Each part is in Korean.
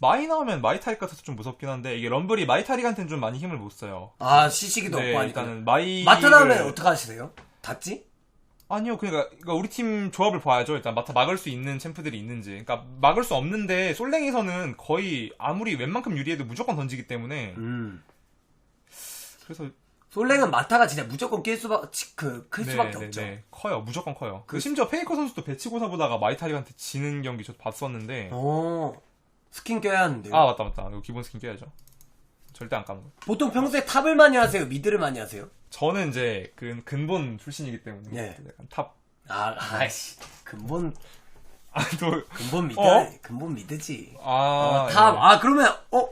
마이 나오면 마이타릭 같아서 좀 무섭긴 한데 이게 럼블이 마이타릭한테는 좀 많이 힘을 못 써요. 아 시시기도 네, 없고 하니까. 일단은 마이 마타 나오면 어떻게 하시세요? 닿지? 아니요, 그러니까, 그러니까 우리 팀 조합을 봐야죠. 일단 마타 막을 수 있는 챔프들이 있는지. 그러니까 막을 수 없는데 솔랭에서는 거의 아무리 웬만큼 유리해도 무조건 던지기 때문에 음. 그래서 솔랭은 마타가 진짜 무조건 낄 수밖 그클 수밖에 없죠. 네, 커요. 무조건 커요. 그 심지어 페이커 선수도 배치고사 보다가 마이타릭한테 지는 경기 저도 봤었는데 어 스킨 껴야 하는데요. 아 맞다 맞다. 이거 기본 스킨 껴야죠. 절대 안 까는 거. 보통 평소에 탑을 많이 하세요? 미드를 많이 하세요? 저는 이제 그 근본 출신이기 때문에 예. 약간 탑. 아, 아이씨. 근본, 아, 또, 근본 미드, 어? 근본 미드지. 아, 어, 탑. 예. 아, 그러면, 어?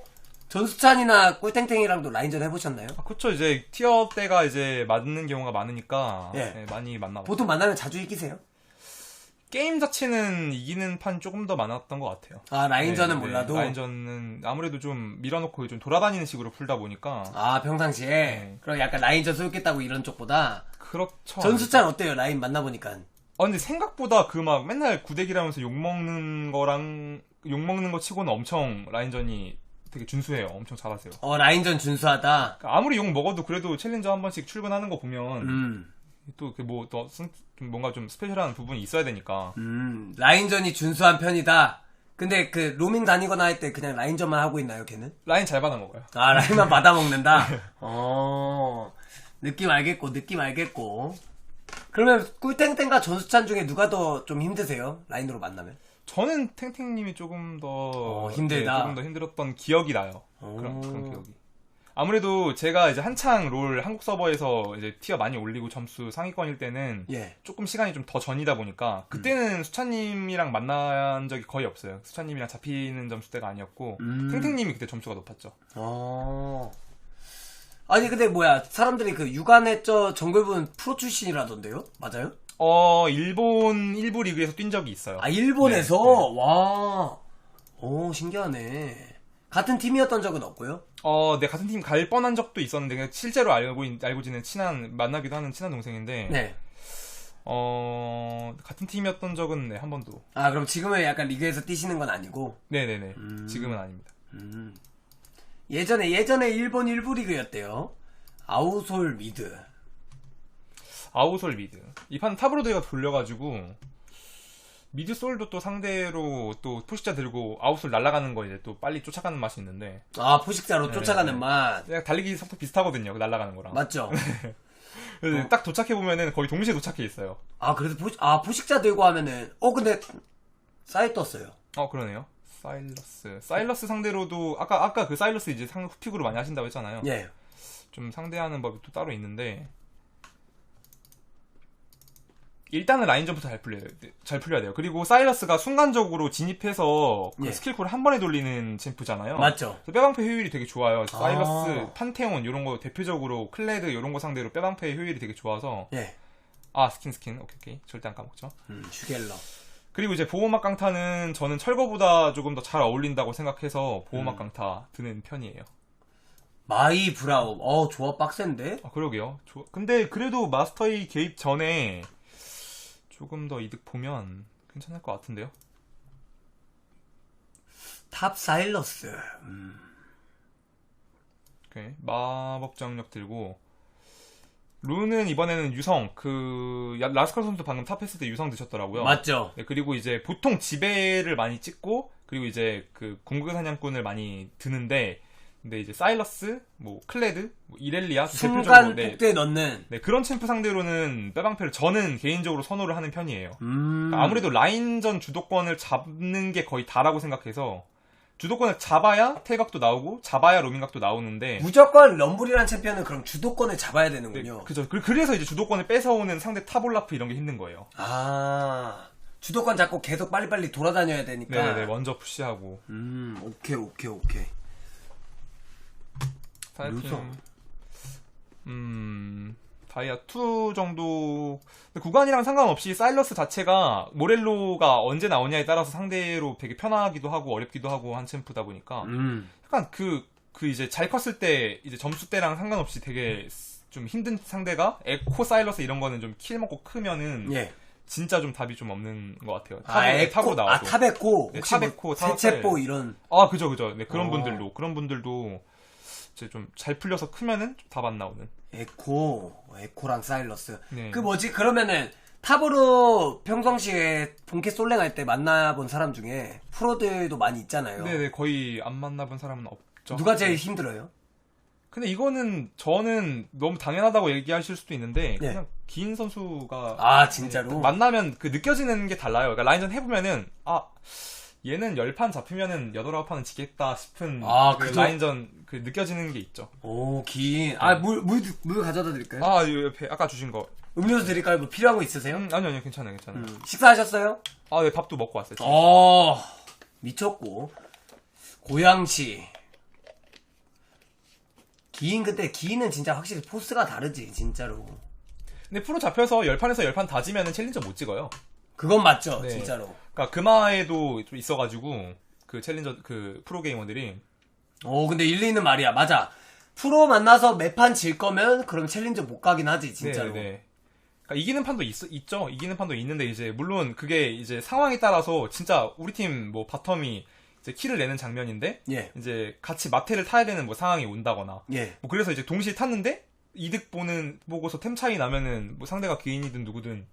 전수찬이나 꿀탱탱이랑도 라인전 해보셨나요? 아, 그쵸. 이제 티어 때가 이제 맞는 경우가 많으니까 예. 네, 많이 만나. 보통 만나면 자주 이기세요? 게임 자체는 이기는 판 조금 더 많았던 것 같아요. 아, 라인전은 네, 네. 몰라도. 라인전은 아무래도 좀 밀어놓고 좀 돌아다니는 식으로 풀다 보니까 아, 평상시에? 네. 그럼 약간 라인전 쏠겠다고 이런 쪽보다. 그렇죠. 전수찬 어때요? 라인 만나보니까. 아 근데 생각보다 그 막 맨날 구대기라면서 욕 먹는 거랑 욕 먹는 거 치고는 엄청 라인전이 되게 준수해요. 엄청 잘하세요. 어, 라인전 준수하다. 그러니까 아무리 욕 먹어도 그래도 챌린저 한 번씩 출근하는 거 보면 음. 또뭐더 뭔가 좀 스페셜한 부분이 있어야 되니까 음. 라인전이 준수한 편이다. 근데 그 로밍 다니거나 할 때 그냥 라인전만 하고 있나요, 걔는? 라인 잘 받아 먹어요. 아, 라인만 받아 먹는다? 어, 느낌 알겠고, 느낌 알겠고. 그러면 꿀땡땡과 전수찬 중에 누가 더 좀 힘드세요? 라인으로 만나면? 저는 탱탱님이 조금 더 어, 힘들다. 네, 조금 더 힘들었던 기억이 나요. 오. 그런 그런 기억이. 아무래도 제가 이제 한창 롤 한국 서버에서 이제 티어 많이 올리고 점수 상위권일 때는 예. 조금 시간이 좀 더 전이다 보니까 그때는 수찬님이랑 만난 적이 거의 없어요. 수찬님이랑 잡히는 점수대가 아니었고 음. 탱탱님이 그때 점수가 높았죠. 어. 아니, 근데 뭐야, 사람들이 그 육안의 저 정글분 프로 출신이라던데요? 맞아요? 어 일본 일부 리그에서 뛴 적이 있어요. 아, 일본에서? 네, 와. 오, 신기하네. 같은 팀이었던 적은 없고요? 어, 네 같은 팀 갈 뻔한 적도 있었는데 그냥 실제로 알고 있- 알고 지낸 친한 만나기도 하는 친한 동생인데 네. 어 같은 팀이었던 적은 네, 한 번도. 아, 그럼 지금은 약간 리그에서 뛰시는 건 아니고? 네네네. 지금은 아닙니다. 음. 예전에 예전에 일본 일부 리그였대요. 아우솔 미드. 아우솔 미드. 이 판 탑으로 저희가 돌려가지고 미드 솔도 또 상대로 또 포식자 들고 아웃솔 날아가는 거 이제 또 빨리 쫓아가는 맛이 있는데 아 포식자로 네, 쫓아가는 네. 맛. 그냥 달리기 속도 비슷하거든요. 그 날아가는 거랑. 맞죠? 그래서 어. 딱 도착해 보면은 거의 동시에 도착해 있어요. 아 그래도 포, 아 포식자 들고 하면은 어 근데 사이 떴어요. 어 그러네요. 사일러스. 사일러스 상대로도 아까 아까 그 사일러스 이제 상 픽으로 많이 하신다고 했잖아요. 예. 좀 상대하는 법이 또 따로 있는데 일단은 라인전부터 잘 풀려야, 돼- 잘 풀려야 돼요. 그리고 사일러스가 순간적으로 진입해서 그 예. 스킬콜을 한 번에 돌리는 챔프잖아요. 맞죠? 그래서 빼방패 효율이 되게 좋아요. 사일러스, 아. 판테온 이런 거 대표적으로 클레드 이런 거 상대로 빼방패 효율이 되게 좋아서 예. 아 스킨 스킨 오케이 오케이 절대 안 까먹죠. 음, 슈겔러. 그리고 이제 보호막 강타는 저는 철거보다 조금 더 잘 어울린다고 생각해서 보호막 음. 강타 드는 편이에요. 마이 브라움. 어 조합 빡센데? 아, 그러게요. 조- 근데 그래도 마스터이 개입 전에 조금 더 이득 보면 괜찮을 것 같은데요. 탑 사일러스. 음. 오케이. 마법 장력 들고 룬은 이번에는 유성 그 야- 라스칼 선수 방금 탑했을 때 유성 드셨더라고요. 맞죠? 네, 그리고 이제 보통 지배를 많이 찍고 그리고 이제 그 궁극 사냥꾼을 많이 드는데 근데 이제 사일러스, 뭐 클레드, 뭐 이렐리아 순간 대표적으로 네, 폭대 넣는. 네, 그런 챔프 상대로는 빼방패를 저는 개인적으로 선호를 하는 편이에요. 음. 그러니까 아무래도 라인전 주도권을 잡는 게 거의 다라고 생각해서 주도권을 잡아야 태각도 나오고 잡아야 로밍각도 나오는데 무조건 럼블이란 챔피언은 그럼 주도권을 잡아야 네, 되는군요. 그죠. 그- 그래서 이제 주도권을 뺏어오는 상대 타볼라프 이런 게 힘든 거예요. 아 주도권 잡고 계속 빨리빨리 돌아다녀야 되니까. 네네네, 먼저 푸시하고. 음 오케이 오케이 오케이. 유성. 음, 다이아 2 정도. 구간이랑 상관없이 사일러스 자체가 모렐로가 언제 나오냐에 따라서 상대로 되게 편하기도 하고 어렵기도 하고 한 챔프다 보니까 음. 약간 그, 그 이제 잘 컸을 때 이제 점수 때랑 상관없이 되게 좀 힘든 상대가 에코 사일러스 이런 거는 좀 킬 먹고 크면은 예. 진짜 좀 답이 좀 없는 것 같아요. 아, 탑으로, 에코, 아, 나와도. 타베코. 네, 타베코, 타베코. 세체포 이런. 아, 그죠, 그죠. 네, 그런 어. 분들도, 그런 분들도 이제 좀 잘 풀려서 크면은 답안 나오는. 에코. 에코랑 사일러스. 네. 그 뭐지? 그러면은 탑으로 평상시에 본캐 솔랭 할 때 만나본 사람 중에 프로들도 많이 있잖아요. 네네, 거의 안 만나본 사람은 없죠. 누가 제일 힘들어요? 근데 이거는 저는 너무 당연하다고 얘기하실 수도 있는데 네. 그냥 기인 선수가 아, 진짜로? 네, 만나면 그 느껴지는 게 달라요. 그러니까 라인전 해보면은 아 얘는 10판 잡히면은 8, 9판은 지겠다 싶은 아, 그 그죠? 라인전 그 느껴지는 게 있죠. 오, 긴. 아, 물, 물, 물 가져다 드릴까요? 아, 요 옆에 아까 주신 거. 음료수 드릴까요? 뭐 필요한 거 있으세요? 음, 아니요, 아니요, 괜찮아요, 괜찮아요. 음, 식사하셨어요? 아, 네, 밥도 먹고 왔어요. 지금. 어, 미쳤고. 고양시. 기인, 근데 기인은 진짜 확실히 포스가 다르지, 진짜로. 근데 프로 잡혀서 10판에서 10판 다 지면은 챌린저 못 찍어요. 그건 맞죠, 네. 진짜로. 그러니까 금화에도 좀 있어가지고 그 챌린저 그 프로 게이머들이 오, 근데 일리는 말이야, 맞아. 프로 만나서 매판 질 거면, 그럼 챌린저 못 가긴 하지, 진짜로. 네, 네. 그러니까 이기는 판도 있, 있죠. 이기는 판도 있는데 이제 물론 그게 이제 상황에 따라서 진짜 우리 팀 뭐 바텀이 이제 키를 내는 장면인데 예, 이제 같이 마테를 타야 되는 뭐 상황이 온다거나 예. 뭐 그래서 이제 동시에 탔는데 이득 보는 보고서 템 차이 나면은 뭐 상대가 귀인이든 누구든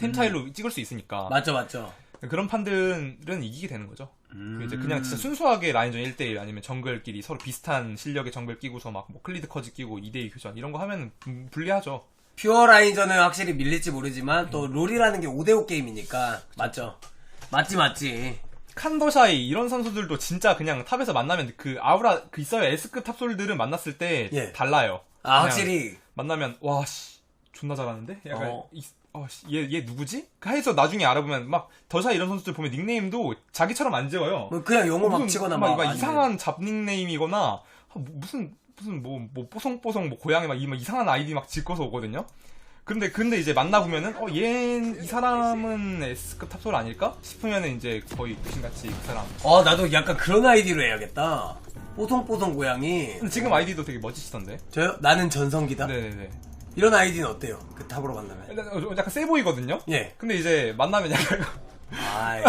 템 차이로 찍을 수 있으니까 맞죠, 맞죠. 그런 판들은 이기게 되는 거죠. 음. 이제 그냥 진짜 순수하게 라인전 1대1 아니면 정글끼리 서로 비슷한 실력의 정글 끼고서 막 뭐 클리드 커즈 끼고 2대2 교전 이런 거 하면 음, 불리하죠. 퓨어 라인전은 확실히 밀릴지 모르지만, 또 롤이라는 게 5대5 게임이니까. 맞죠. 맞지, 맞지. 칸더샤이 이런 선수들도 진짜 그냥 탑에서 만나면 그 아우라 그 있어요 S급 탑솔들은 만났을 때 예. 달라요. 아, 확실히. 만나면 와씨 존나 잘하는데 약간 어. 어얘얘 얘 누구지? 해서 나중에 알아보면 막 더샤 이런 선수들 보면 닉네임도 자기처럼 안 지어요. 뭐 그냥 막 무슨 치거나 막, 막. 막 아니면- 이상한 잡 닉네임이거나 아, 뭐- 무슨 무슨 뭐뭐 뽀송뽀송 뭐 고양이 막, 이, 막 이상한 아이디 막 짓고서 오거든요. 근데 근데 이제 만나 보면은 어얘이 사람은 S급 탑솔 아닐까 싶으면은 이제 거의 귀신같이 그 사람. 어, 나도 약간 그런 아이디로 해야겠다. 뽀송뽀송 고양이. 근데 지금 아이디도 되게 멋지시던데. 저요? 나는 전성기다? 네네네. 이런 아이디는 어때요? 그 탑으로 만나면. 약간, 어, 약간 세 보이거든요. 예. 근데 이제 만나면 약간 아이.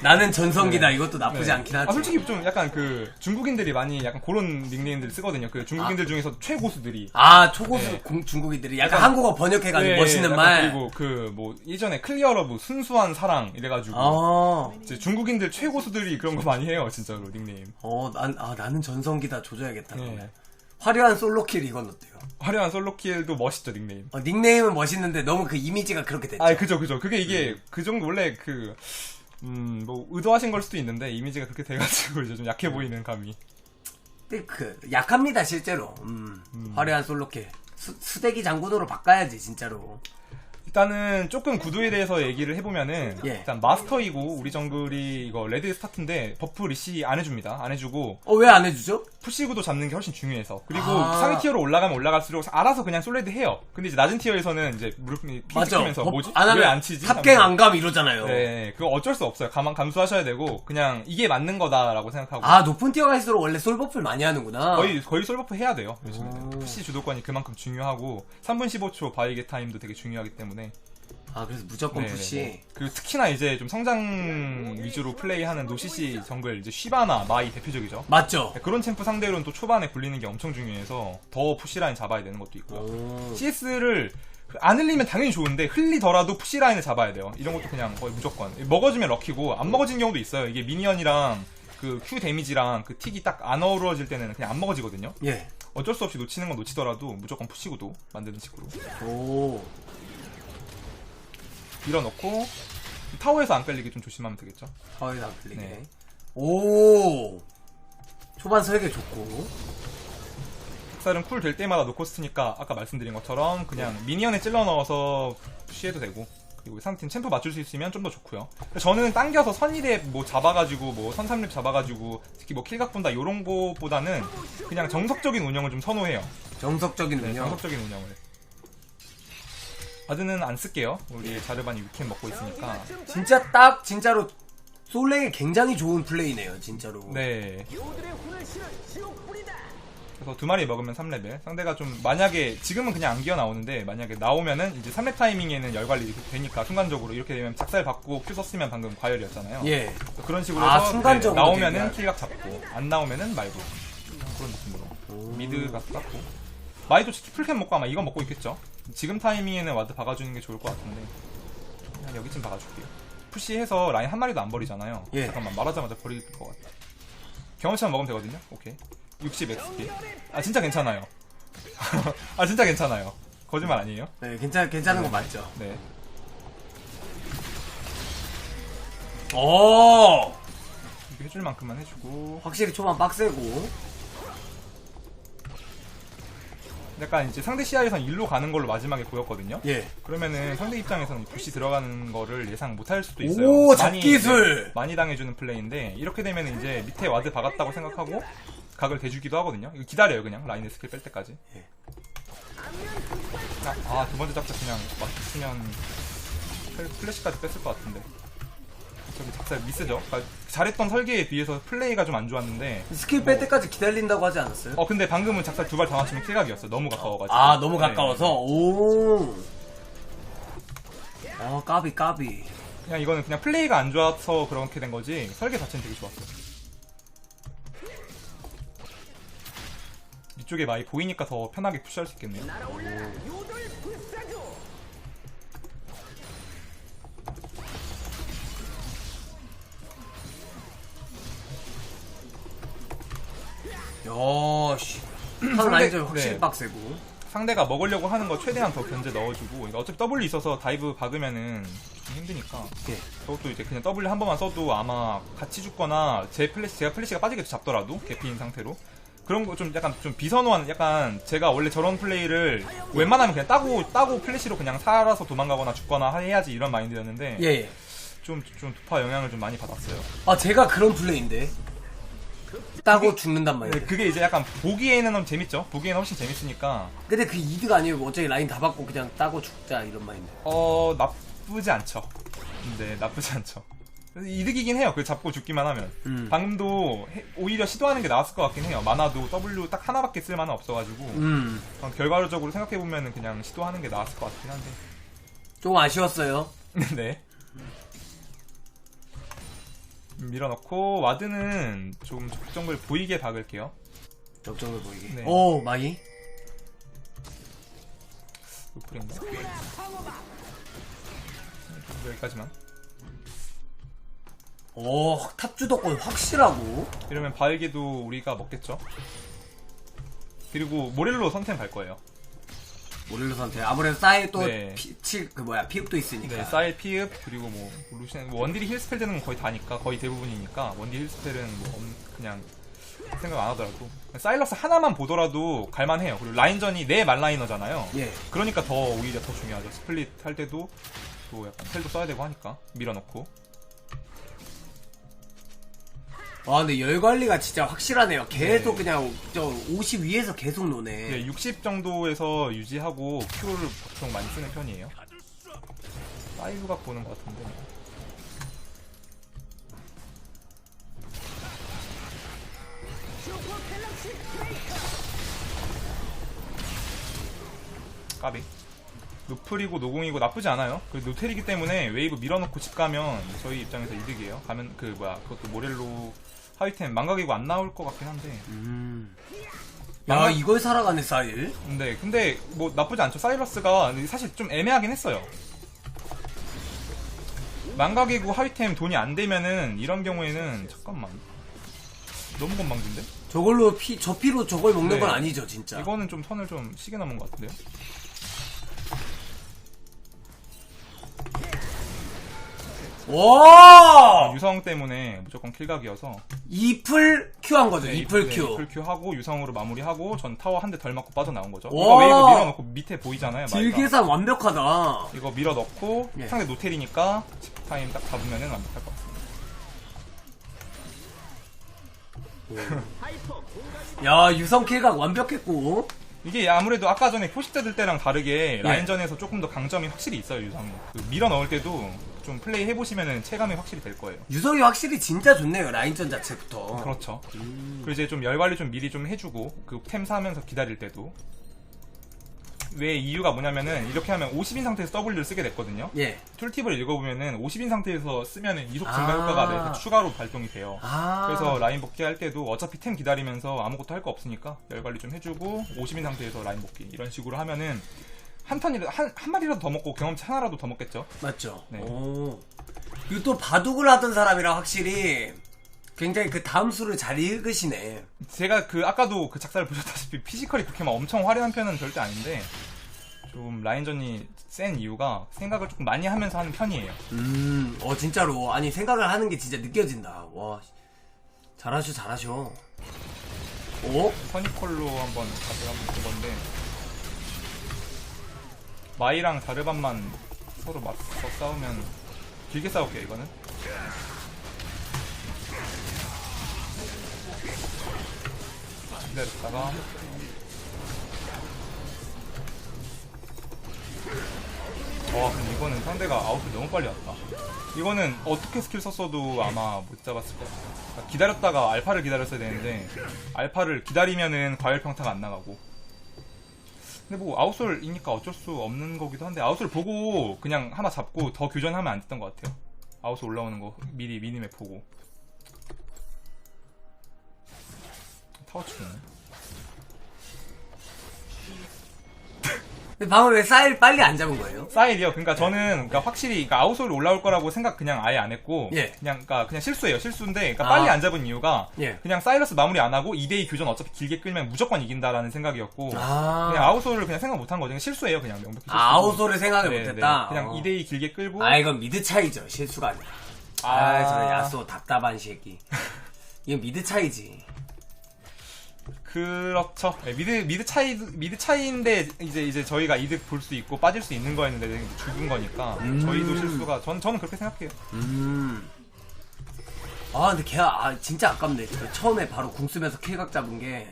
나는 전성기다. 이것도 나쁘지 네. 않긴 하지. 아, 솔직히 좀 약간 그 중국인들이 많이 약간 그런 닉네임들 쓰거든요. 그 중국인들 중에서 최고수들이. 아, 초고수 네. 공- 중국인들이 약간 약간- 한국어 번역해가지고 네, 멋있는 말. 그리고 그 뭐 예전에 클리어러브 순수한 사랑 이래가지고 어, 이제 중국인들 최고수들이 그런 거 많이 해요 진짜로 닉네임. 어, 난, 아, 나는 전성기다 조져야겠다. 네. 화려한 솔로킬 이건 어때요? 화려한 솔로킬도 멋있죠 닉네임. 어, 닉네임은 멋있는데 너무 그 이미지가 그렇게 됐죠. 아 그죠 그죠. 그게 이게 음. 그 정도 원래 그 음, 뭐, 의도하신 걸 수도 있는데, 이미지가 그렇게 돼가지고, 이제 좀 약해 보이는 감이. 근데 그, 약합니다, 실제로. 음, 화려한 솔로킬. 수, 수대기 장군으로 바꿔야지, 진짜로. 일단은 조금 구도에 대해서 얘기를 해보면은, 예. 일단 마스터이고, 우리 정글이 이거 레드 스타트인데, 버프 리시 안 해줍니다. 안 해주고, 어, 왜 안 해주죠? 푸시 구도 잡는 게 훨씬 중요해서. 그리고 아. 상위 티어로 올라가면 올라갈수록 알아서 그냥 솔레드 해요. 근데 이제 낮은 티어에서는 이제 무릎이 피 맞죠? 찍히면서 법- 뭐지? 안 하면 왜안 치지? 합갱 하면서. 안 감 이러잖아요. 네, 그거 어쩔 수 없어요. 가만 감수하셔야 되고, 그냥 이게 맞는 거다라고 생각하고. 아, 높은 티어 갈수록 원래 솔버프를 많이 하는구나. 거의 거의 솔버프 해야 돼요. 요즘에는. 푸시 주도권이 그만큼 중요하고 3분 15초 바이게 타임도 되게 중요하기 때문에 아, 그래서 무조건 네네네. 푸시. 그리고 특히나 이제 좀 성장 위주로 플레이하는 노시시 정글 이제 쉬바나 마이 대표적이죠. 맞죠? 네, 그런 챔프 상대로는 또 초반에 굴리는 게 엄청 중요해서 더 푸시 라인 잡아야 되는 것도 있고요. 오. CS를 안 흘리면 당연히 좋은데 흘리더라도 푸시 라인을 잡아야 돼요. 이런 것도 그냥 거의 무조건 먹어주면 럭키고 안 먹어진 경우도 있어요. 이게 미니언이랑 그 Q 데미지랑 그 틱이 딱 안 어우러질 때는 그냥 안 먹어지거든요. 예. 어쩔 수 없이 놓치는 건 놓치더라도 무조건 푸시구도 만드는 식으로 오. 밀어넣고 타워에서 안 깔리게 좀 조심하면 되겠죠. 타워에서 안 풀리게. 네. 오. 초반 설계 좋고. 흑살은 쿨 될 때마다 놓고 쓰니까 아까 말씀드린 것처럼 그냥 미니언에 찔러 넣어서 푸시해도 되고 그리고 상팀 챔프 맞출 수 있으면 좀 더 좋고요. 근데 저는 당겨서 선일에 뭐 잡아가지고 뭐 선삼립 잡아가지고 특히 뭐 킬각 본다 이런 거보다는 그냥 정석적인 운영을 좀 선호해요. 정석적인 네, 운영. 정석적인 운영을. 바드는 안 쓸게요. 우리 자르반이 위켄 먹고 있으니까. 진짜 딱 진짜로 솔랭에 굉장히 좋은 플레이네요, 진짜로. 네. 그래서 두 마리 먹으면 3레벨. 상대가 좀 만약에 지금은 그냥 안 기어 나오는데 만약에 나오면은 이제 3렙 타이밍에는 열 관리 되니까 순간적으로 이렇게 되면 작살 받고 큐 썼으면 방금 과열이었잖아요. 예. 그런 식으로 아, 해서 순간적으로 네, 나오면은 되면. 킬각 잡고 안 나오면은 말고 그런 느낌으로 미드가 깎고 마이도 풀캠 먹고 아마 이거 먹고 있겠죠. 지금 타이밍에는 와드 박아주는 게 좋을 것 같은데 그냥 여기쯤 박아줄게요. 푸시해서 라인 한 마리도 안 버리잖아요. 예. 잠깐만 말하자마자 버릴 것 같아. 경험치만 먹으면 되거든요. 오케이. 60 XP. 아 진짜 괜찮아요. 아 진짜 괜찮아요. 거짓말 아니에요? 네, 괜찮, 괜찮은 거 맞죠? 네. 오! 이거 해줄 만큼만 해주고 확실히 초반 빡세고. 약간 이제 상대 시야에선 일로 가는 걸로 마지막에 보였거든요. 예. 그러면은 상대 입장에서는 부시 들어가는 거를 예상 못할 수도 있어요. 오, 많이 잡기술! 이제 많이 당해주는 플레이인데 이렇게 되면 이제 밑에 와드 박았다고 생각하고 각을 대주기도 하거든요. 이거 기다려요 그냥 라인에 스킬 뺄 때까지. 예. 아두 번째 작자 그냥 맞추면 플- 플래시까지 뺐을 것 같은데. 저기 작살 미스죠. 그러니까 잘했던 설계에 비해서 플레이가 좀 안 좋았는데. 스킬 뺄 때까지 기다린다고 하지 않았어요? 어 근데 방금은 작살 두 발 다 맞추면 킬각이었어. 너무 가까워가지고. 아, 너무 네. 가까워서? 오. 어, 까비, 까비. 그냥 이거는 그냥 플레이가 안 좋아서 그렇게 된 거지 설계 자체는 되게 좋았어. 이쪽에 많이 보이니까 더 편하게 푸시할 수 있겠네요. 야, 씨. 한 라인전 확실히 네. 빡세고. 상대가 먹으려고 하는 거 최대한 더 견제 넣어주고 이거 어차피 W 있어서 다이브 박으면은 좀 힘드니까 예. 저것도 이제 그냥 W 한 번만 써도 아마 같이 죽거나 제 플래시 제가 플래시가 빠지게 잡더라도 개피인 상태로 그런 거 좀 약간 좀 비선호한 약간 제가 원래 저런 플레이를 웬만하면 그냥 따고 따고 플래시로 그냥 살아서 도망가거나 죽거나 해야지 이런 마인드였는데 예, 예. 좀, 좀 두파 영향을 좀 많이 받았어요. 아, 제가 그런 플레이인데. 따고 죽는단 근데 말이에요. 그게 이제 약간 보기에는 재밌죠? 보기에는 훨씬 재밌으니까, 근데 그 이득 아니고 어차피 라인 다 받고 그냥 따고 죽자 이런 마인드. 어, 나쁘지 않죠. 네, 나쁘지 않죠. 이득이긴 해요. 그 잡고 죽기만 하면. 음. 방금도 해- 오히려 시도하는 게 나았을 것 같긴 해요. 만화도 W 딱 하나밖에 쓸 만은 없어가지고, 음. 어, 결과적으로 생각해 보면 그냥 시도하는 게 나았을 것 같긴 한데. 좀 아쉬웠어요. 네. 밀어넣고, 와드는 좀 적정글 보이게 박을게요. 적정을 보이게. 네. 오, 마이. 노플인가? 여기까지만. 오, 탑 주도권 확실하고. 이러면 바에게도 우리가 먹겠죠? 그리고 모렐로 선템 갈 거예요. 모렐로 선택. 아무래도 사이 또 네. 피, 치, 그 뭐야, 피읍도 있으니까. 네, 사일 피읍 그리고 뭐 루시안 뭐 원딜이 힐스펠 되는 건 거의 다니까 거의 대부분이니까 원딜 힐스펠은 뭐 없- 그냥 생각 안 하더라도 사일러스 하나만 보더라도 갈만해요. 그리고 라인전이 네 말라이너잖아요. 예. 그러니까 더 오히려 더 중요하죠. 스플릿 할 때도 또 약간 텔도 써야 되고 하니까 밀어넣고 와, 근데 열 관리가 진짜 확실하네요. 계속 네. 그냥 저50 위에서 계속 노네. 네, 60 정도에서 유지하고 큐를 보통 많이 쓰는 편이에요. 사이브가 보는 것 같은데. 까비. 노플이고 노공이고 나쁘지 않아요. 그 노텔이기 때문에 웨이브 밀어넣고 집 가면 저희 입장에서 이득이에요. 가면 그 뭐야 그것도 모렐로 하위템 망각이고 안 나올 것 같긴 한데. 음. 야, 이걸 살아가네, 사일. 네, 근데 뭐 나쁘지 않죠. 사이러스가 사실 좀 애매하긴 했어요. 망각이고 하위템 돈이 안 되면은 이런 경우에는 잠깐만 너무 건방진데? 저걸로 피, 저 피로 저걸 먹는 네. 건 아니죠, 진짜. 이거는 좀 선을 좀 시게 넘은 것 같은데요? 와! 유성 때문에 무조건 킬각이어서 이플 큐한 거죠, 네, 이플 네, 큐. 이플 큐 하고 유성으로 마무리하고 전 타워 한 대 덜 맞고 빠져나온 거죠. 와! 이거 웨이브 밀어 넣고 밑에 보이잖아요. 딜 마이가. 계산 완벽하다. 이거 밀어 넣고 예. 상대 노텔이니까 집 타임 딱 잡으면은 완벽할 것 같습니다. 야, 유성 킬각 완벽했고. 이게 아무래도 아까 전에 표식자 들 때랑 다르게 예. 라인전에서 조금 더 강점이 확실히 있어요 유성이 그 밀어 넣을 때도 좀 플레이 해보시면은 체감이 확실히 될 거예요. 유성이 확실히 진짜 좋네요 라인전 자체부터. 그렇죠. 음. 그리고 이제 좀 열관리 좀 미리 좀 해주고 그 템 사면서 기다릴 때도. 왜 이유가 뭐냐면은 이렇게 하면 50인 상태에서 W를 쓰게 됐거든요. 예. 툴팁을 읽어보면은 50인 상태에서 쓰면은 이속 증가 아. 효과가 네, 추가로 발동이 돼요. 아. 그래서 라인 복귀 할 때도 어차피 템 기다리면서 아무것도 할 거 없으니까 열 관리 좀 해주고 50인 상태에서 라인 복귀 이런 식으로 하면은 한 턴이라 한, 한 마리라도 더 먹고 경험치 하나라도 더 먹겠죠. 맞죠 네. 오. 그리고 또 바둑을 하던 사람이라 확실히 굉장히 그 다음 수를 잘 읽으시네 제가 그 아까도 그 작사를 보셨다시피 피지컬이 그렇게 막 엄청 화려한 편은 절대 아닌데 좀 라인전이 센 이유가 생각을 조금 많이 하면서 하는 편이에요. 음, 어 진짜로 아니 생각을 하는 게 진짜 느껴진다. 와, 잘하셔, 잘하셔. 오, 허니콜로 한번 다들 한번 본 건데 마이랑 자르반만 서로 맞서 싸우면 길게 싸울게요 이거는. 기다렸다가. 와 근데 이거는 상대가 아웃을 너무 빨리 왔다. 이거는 어떻게 스킬 썼어도 아마 못 잡았을 것 같아요 기다렸다가 알파를 기다렸어야 되는데 알파를 기다리면은 과열 평타가 안 나가고 근데 뭐 아웃솔이니까 어쩔 수 없는 거기도 한데 아웃솔 보고 그냥 하나 잡고 더 교전하면 안 됐던 것 같아요. 아웃솔 올라오는 거 미리 미니맵 보고. 타워 치네 방금 왜 사일 빨리 안 잡은 거예요? 사일이요. 그러니까 저는 그러니까 확실히 그러니까 아웃솔이 올라올 거라고 생각 그냥 아예 안 했고 예. 그냥 그러니까 그냥 실수예요. 실수인데 그러니까 아. 빨리 안 잡은 이유가 예. 그냥 사이러스 마무리 안 하고 2대2 교전 어차피 길게 끌면 무조건 이긴다라는 생각이었고 아, 그냥 아웃솔을 그냥 생각 못 한 거죠. 실수예요. 그냥 명백히 실수. 아, 아웃솔을 생각을 네, 못했다. 네. 그냥 어. 2대2 길게 끌고 아, 이건 미드 차이죠. 실수가 아니라. 아, 저 야쏘 답답한 새끼. 이건 미드 차이지. 그렇죠. 네, 미드 미드 차이 미드 차이인데 이제 이제 저희가 이득 볼 수 있고 빠질 수 있는 거였는데 죽은 거니까 음. 저희도 실수가 전 저는 그렇게 생각해요. 음. 아, 근데 걔, 아, 진짜 아깝네. 저 처음에 바로 궁 쓰면서 킬각 잡은 게.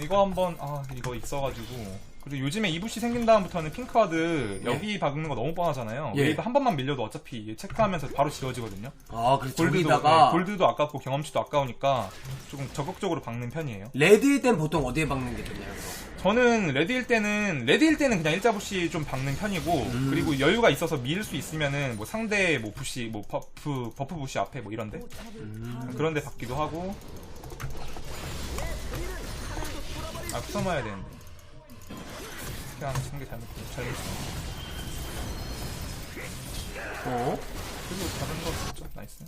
이거 한번 아 이거 있어가지고 그리고 요즘에 이부시 생긴 다음부터는 핑크와드 예. 여기 박는 거 너무 뻔하잖아요. 예. 웨이브 한 번만 밀려도 어차피 체크하면서 바로 지워지거든요. 아, 그래서 골드도 저기다가. 네, 골드도 아깝고 경험치도 아까우니까 조금 적극적으로 박는 편이에요. 레드일 땐 보통 어디에 박는 게 좋냐고. 저는 레드일 때는 레드일 때는 그냥 일자 부시 좀 박는 편이고 음. 그리고 여유가 있어서 밀 수 있으면은 뭐 상대 뭐 부시 뭐 버프 버프 부시 앞에 뭐 이런데 음. 그런데 박기도 하고 아 쿠서마야 되는데 그냥 챙겨 잘못 잘못 어? 그리고 다른 거 없죠 나이스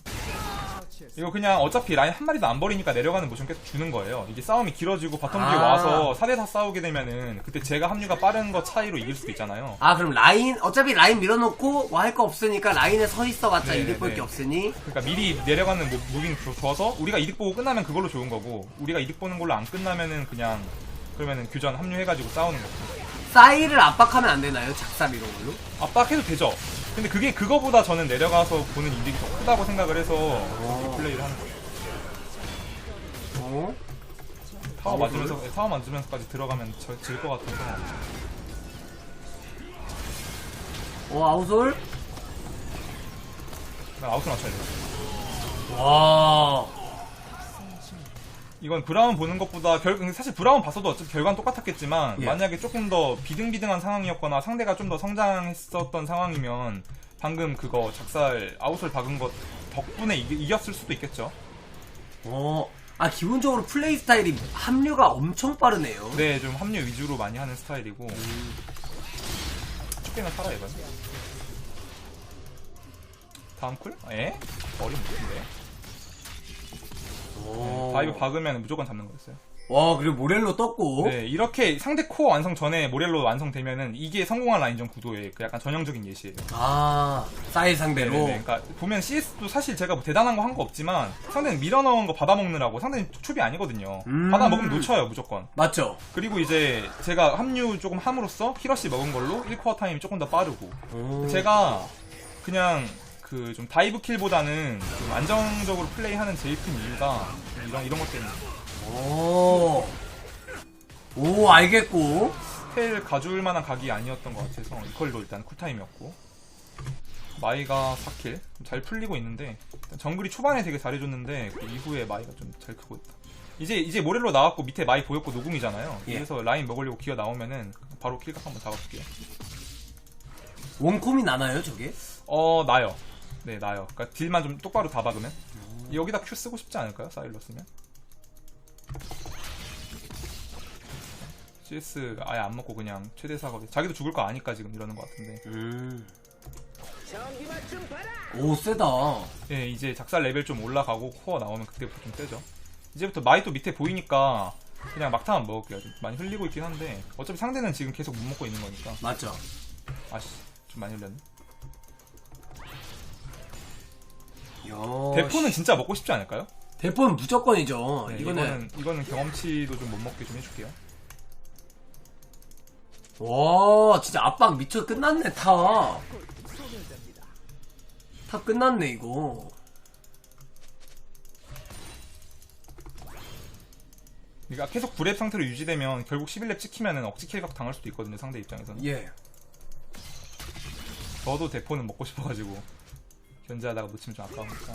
이거 그냥 어차피 라인 한 마리도 안 버리니까 내려가는 모션 계속 주는 거예요 이게 싸움이 길어지고 바텀 뒤에 아. 와서 4대4 싸우게 되면은 그때 제가 합류가 빠른 거 차이로 이길 수도 있잖아요 아 그럼 라인 어차피 라인 밀어놓고 뭐할거 없으니까 라인에 서 있어봤자 네, 이득 볼 네. 게 없으니 그러니까 미리 내려가는 무- 무빙 줘- 줘서 우리가 이득 보고 끝나면 그걸로 좋은 거고 우리가 이득 보는 걸로 안 끝나면은 그냥 그러면은 규전 합류해가지고 싸우는 거고 사이를 압박하면 안 되나요? 작살 이런 걸로? 압박해도 되죠 근데 그게 그거보다 저는 내려가서 보는 이득이 더 크다고 생각을 해서 어. 그렇게 플레이를 하는 거예요 어? 타워 아, 맞으면서 네, 타워 맞으면서까지 들어가면 질 것 같아서 어 아웃솔? 난 아웃을 맞춰야 돼 와 이건 브라운 보는 것보다 결 사실 브라운 봤어도 어차피 결과는 똑같았겠지만 예. 만약에 조금 더 비등비등한 상황이었거나 상대가 좀 더 성장했었던 상황이면 방금 그거 작살 아웃을 박은 것 덕분에 이기, 이겼을 수도 있겠죠. 어. 아 기본적으로 플레이 스타일이 합류가 엄청 빠르네요 네, 좀 합류 위주로 많이 하는 스타일이고 축배는 살아 이건. 다음 쿨? 에? 어림 못인데. 오. 다이브 박으면 무조건 잡는 거였어요. 와 그리고 모렐로 떴고 네, 이렇게 상대 코어 완성 전에 모렐로 완성되면은 이게 성공한 라인전 구도의 그 약간 전형적인 예시예요. 아 사일 상대로 네네. 그러니까 보면 CS도 사실 제가 뭐 대단한 거 한 거 없지만 상대는 밀어넣은 거 받아먹느라고 상대는 초비 아니거든요. 음. 받아먹으면 놓쳐요 무조건. 맞죠? 그리고 이제 제가 합류 조금 함으로써 히러시 먹은 걸로 1코어 타임이 조금 더 빠르고 오. 제가 그냥 그 좀 다이브 킬보다는 좀 안정적으로 플레이하는 제일 큰 이유가 이런 이런 것 때문에. 오. 오 알겠고. 텔 가져올 만한 각이 아니었던 것 같아서 이퀄도 일단 쿨타임이었고. 마이가 4킬. 잘 풀리고 있는데 일단 정글이 초반에 되게 잘해줬는데 그 이후에 마이가 좀 잘 크고 있다. 이제 이제 모렐로 나왔고 밑에 마이 보였고 노궁이잖아요. 예. 그래서 라인 먹으려고 기어 나오면은 바로 킬각 한번 잡아볼게요. 원콤이 나나요 저게? 어 나요 네 나요 그러니까 딜만 좀 똑바로 다 박으면 여기다 큐 쓰고 싶지 않을까요 사일러스면 CS 아예 안 먹고 그냥 최대 사거리 자기도 죽을 거 아니까 지금 이러는 것 같은데 음. 오 세다 예, 이제 작살 레벨 좀 올라가고 코어 나오면 그때부터 좀 세죠. 이제부터 마이 또 밑에 보이니까 그냥 막타만 먹을게요. 좀 많이 흘리고 있긴 한데 어차피 상대는 지금 계속 못 먹고 있는 거니까. 맞죠 아씨, 좀 많이 흘렸네. 대포는 진짜 먹고 싶지 않을까요? 대포는 무조건이죠 네, 이거는 이거는 이거는 경험치도 좀 못 먹게 좀 해줄게요. 와 진짜 압박 미쳐 끝났네 탑. 탑 끝났네 이거. 그러니까 계속 불랩 상태로 유지되면 결국 11렙 찍히면은 억지 킬각 당할 수도 있거든요. 상대 입장에서는. 예. 저도 대포는 먹고 싶어가지고 견제하다가 놓치면 좀 아까우니까.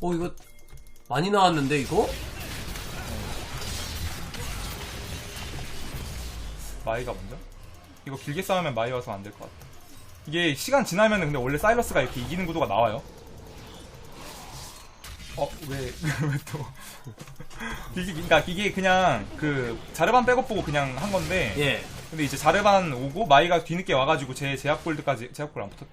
어 이거 많이 나왔는데 이거? 마이가 먼저? 이거 길게 싸우면 마이 와서 안 될 것 같아. 이게 시간 지나면은 근데 원래 사일러스가 이렇게 이기는 구도가 나와요. 어, 왜, 왜 또. 이게, 그니까 이게 그냥 그 자르반 백업 보고 그냥 한 건데. 예. 근데 이제 자르반 오고 마이가 뒤늦게 와가지고 제 제압 골드까지, 제압 골 안 붙었.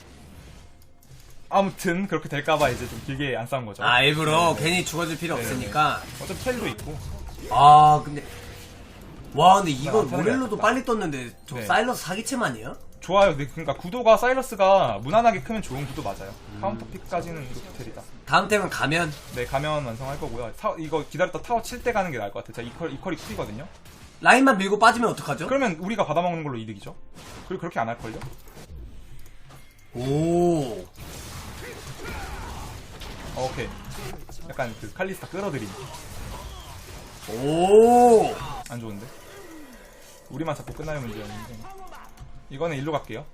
아무튼 그렇게 될까봐 이제 좀 길게 안 싸운 거죠. 아 일부러 네, 네. 괜히 죽어줄 필요 네네네. 없으니까. 어차피 텔도 있고. 아 근데 와 근데 이거 아, 모렐로도 네. 빨리 떴는데 저 네. 사일러스 사기챔 아니야? 좋아요. 근데 그러니까 구도가 사일러스가 무난하게 크면 좋은 구도 맞아요. 카운터 픽까지는 이렇게 텔이다. 다음 템은 가면 네, 가면 완성할 거고요. 타, 이거 기다렸다 타워 칠 때 가는 게 나을 것 같아요. 제가 이퀄, 이퀄이 쿨이거든요. 라인만 밀고 빠지면 어떡하죠? 그러면 우리가 받아먹는 걸로 이득이죠. 그리고 그렇게 안 할 걸요? 오. 어, 오케이. 약간 그 칼리스타 끌어들임. 오. 안 좋은데? 우리만 잡고 끝나는 문제였는데. 이거는 일로 갈게요.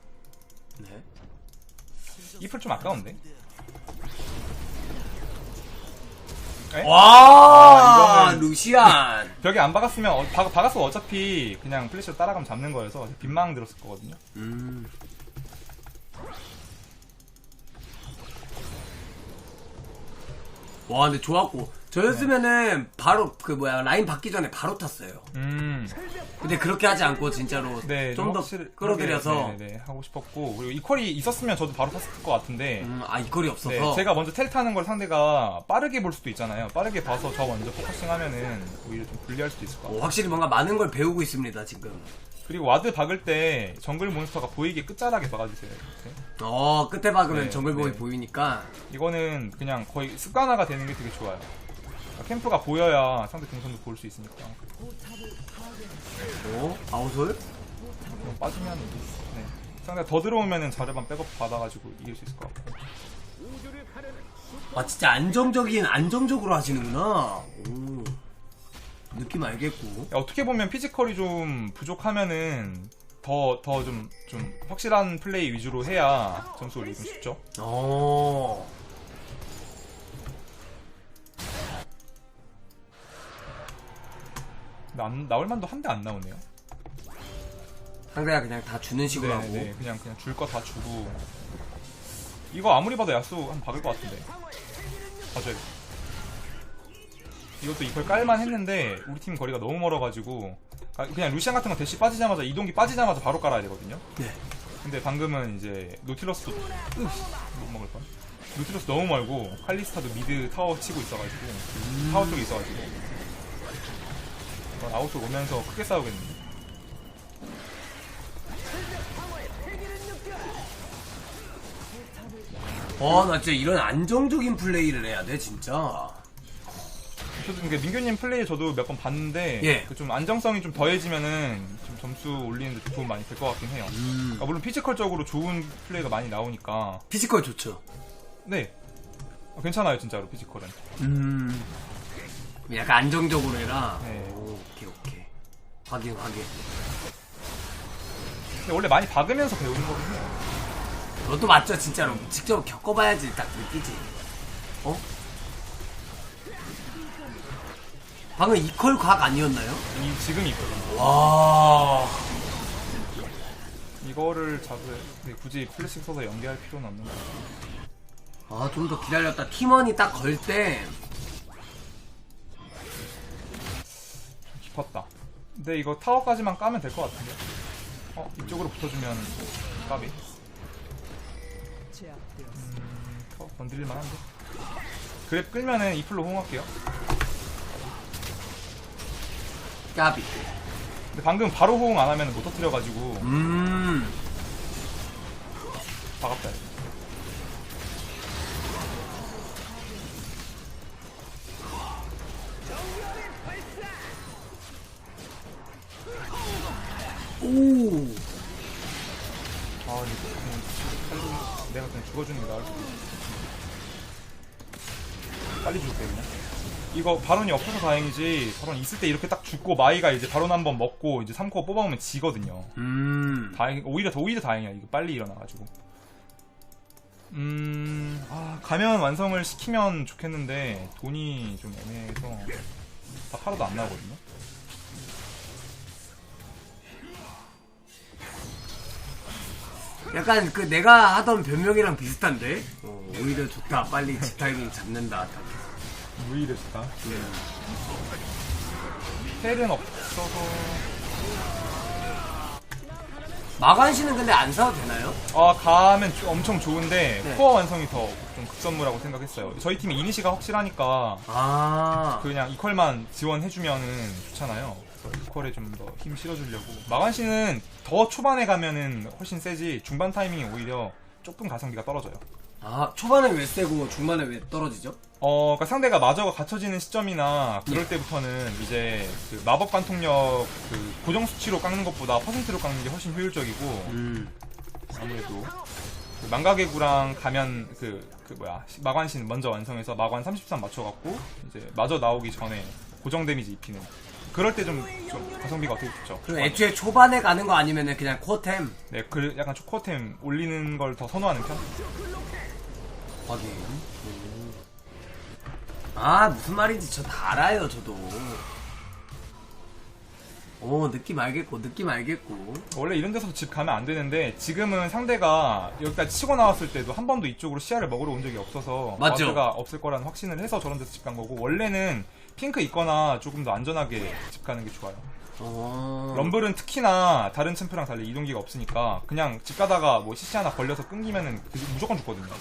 네. 이풀 좀 아까운데? 에? 와 아, 이거는- 루시안. 벽에 안 박았으면, 어, 박, 박았어 어차피 그냥 플래시로 따라가면 잡는 거여서 빈망 들었을 거거든요. 음. 와 근데 좋았고 저였으면은 바로 그 뭐야 라인 받기 전에 바로 탔어요. 음. 근데 그렇게 하지 않고 진짜로 네, 좀 더 확실히 끌어들여서 그렇게, 네, 네, 하고 싶었고 그리고 이퀄이 있었으면 저도 바로 탔을 것 같은데 음, 아 이퀄이 없어서 네, 제가 먼저 텔 타는 걸 상대가 빠르게 볼 수도 있잖아요. 빠르게 봐서 저 먼저 포커싱 하면은 오히려 좀 불리할 수도 있을 것 같아요. 어, 확실히 뭔가 많은 걸 배우고 있습니다 지금. 그리고 와드 박을 때 정글 몬스터가 보이게 끝자락에 박아주세요. 이렇게. 어 끝에 박으면 네, 정글복이 네. 보이니까 이거는 그냥 거의 습관화가 되는 게 되게 좋아요. 그러니까 캠프가 보여야 상대 동선도 볼 수 있으니까. 오 아웃솔? 그냥 빠지면 네. 상대가 더 들어오면은 자르반 백업 받아가지고 이길 수 있을 것 같고. 아 진짜 안정적인 안정적으로 하시는구나. 오. 느낌 알겠고. 어떻게 보면 피지컬이 좀 부족하면은 더 더 좀 좀 확실한 플레이 위주로 해야 점수 올리기 좀 쉽죠. 어. 근데 안, 나올 만도 한 대 안 나오네요. 상대가 그냥 다 주는 식으로 하고. 네, 그냥 그냥 줄 거 다 주고. 이거 아무리 봐도 야수 한 박을 것 같은데. 봐줘요. 이것도 이걸 깔만 했는데 우리 팀 거리가 너무 멀어가지고 아, 그냥 루시안 같은 거 대시 빠지자마자 이동기 빠지자마자 바로 깔아야 되거든요. 네. 근데 방금은 이제 노틸러스도 못 먹을 뻔. 노틸러스 너무 멀고 칼리스타도 미드 타워 치고 있어가지고 타워 쪽에 있어가지고 이건 아웃으로 오면서 크게 싸우겠는데. 와, 나 진짜 이런 안정적인 플레이를 해야 돼, 진짜. 저도 이게 민규님 플레이 저도 몇 번 봤는데 예. 그 좀 안정성이 좀 더해지면은 좀 점수 올리는데 좀 도움 많이 될 것 같긴 해요. 음. 그러니까 물론 피지컬적으로 좋은 플레이가 많이 나오니까 피지컬 좋죠. 네 어, 괜찮아요 진짜로 피지컬은. 음. 약간 안정적으로 해라. 네. 오, 오케이, 확인 확인 근데 원래 많이 박으면서 배우는 거거든요. 그것도 맞죠 진짜로 직접 겪어봐야지 딱 느끼지 어? 방금 이퀄 각 아니었나요? 이 지금 있거든요. 와 이거를 잡을 근데 굳이 플래시 써서 연계할 필요는 없는 것 같아요. 아, 좀 더 기다렸다. 팀원이 딱 걸 때, 깊었다. 근데 이거 타워까지만 까면 될 것 같은데. 어 이쪽으로 붙어주면 까비. 음, 타워 건드릴 만 한데. 그랩 끌면은 이 풀로 호응할게요. 까비. 근데 방금 바로 호응 안 하면 못 터뜨려가지고 음, 박았다. 이거. 이거 바론이 없어서 다행이지 바론 있을 때 이렇게 딱 죽고 마이가 이제 바론 한번 먹고 이제 3코어 뽑아오면 지거든요. 음. 다행 오히려 더 오히려 다행이야 이거 빨리 일어나가지고. 음, 아, 가면 완성을 시키면 좋겠는데 돈이 좀 애매해서 다 팔아도 안 나오거든요. 약간 그 내가 하던 변명이랑 비슷한데? 어, 오히려 좋다. 빨리 집 타이밍 잡는다. 음. 텔은 없어서 마관 씨는 근데 안 사도 되나요? 아 가면 조- 엄청 좋은데 네. 코어 완성이 더 좀 급선무라고 생각했어요. 저희 팀이 이니시가 확실하니까 아. 그냥 이퀄만 지원해주면은 좋잖아요. 그래서 이퀄에 좀 더 힘 실어주려고. 마관 씨는 더 초반에 가면은 훨씬 세지 중반 타이밍이 오히려 조금 가성비가 떨어져요. 아, 초반에 왜 세고 중반에 왜 떨어지죠? 어, 그러니까 상대가 마저가 갖춰지는 시점이나 그럴 때부터는 이제 그 마법 관통력 그 고정 수치로 깎는 것보다 퍼센트로 깎는 게 훨씬 효율적이고 음. 아무래도 그 망가개구랑 가면 그, 그 뭐야 시- 마관신 먼저 완성해서 마관 33 맞춰갖고 이제 마저 나오기 전에 고정 데미지 입히는 그럴 때좀좀 가성비가 어떻게 좋죠 그럼 애초에 초반에 가는 거 아니면은 그냥 코템? 네, 그 약간 초코템 올리는 걸 더 선호하는 편? 확인. 아, 무슨 말인지 저 다 알아요, 저도. 오, 느낌 알겠고, 느낌 알겠고. 원래 이런 데서 집 가면 안 되는데 지금은 상대가 여기까지 치고 나왔을 때도 한 번도 이쪽으로 시야를 먹으러 온 적이 없어서 맞죠. 와드가 없을 거라는 확신을 해서 저런 데서 집 간 거고 원래는 핑크 있거나 조금 더 안전하게 집 가는 게 좋아요. 어. 럼블은 특히나 다른 챔프랑 달리 이동기가 없으니까 그냥 집 가다가 뭐 CC 하나 걸려서 끊기면은 그- 무조건 죽거든요.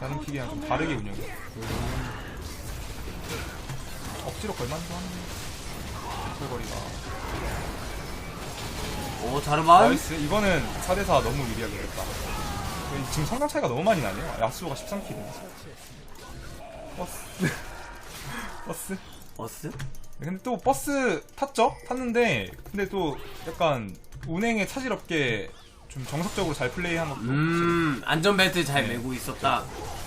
다른 픽이랑 좀 다르게 운영해. 억지로 걸만도 하는데. 털거리가. 오, 자르반? 나이스. 이거는 4대4 너무 유리하게 됐다. 지금 성장 차이가 너무 많이 나네요. 야수가 13킬. 버스. 버스. 어스? 근데 또 버스 탔죠? 탔는데 근데 또 약간 운행에 차질 없게 좀 정석적으로 잘 플레이한 것도 음, 안전벨트 잘 네. 메고 있었다.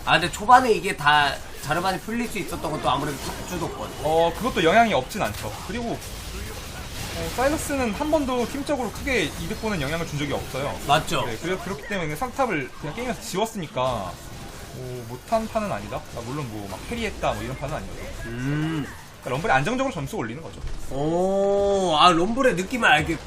아, 근데 초반에 이게 다 자르반이 풀릴 수 있었던 것도 아무래도 탑 주도권. 어 그것도 영향이 없진 않죠. 그리고 어, 사이러스는 한 번도 팀적으로 크게 이득 보는 영향을 준 적이 없어요. 맞죠? 네, 그래, 그렇기 때문에 상탑을 그냥 게임에서 지웠으니까 뭐 못한 판은 아니다. 아, 물론 뭐 막 캐리했다 뭐 이런 판은 아니고 음. 그러니까 럼블이 안정적으로 점수 올리는 거죠. 오, 아, 럼블의 느낌을 알겠고.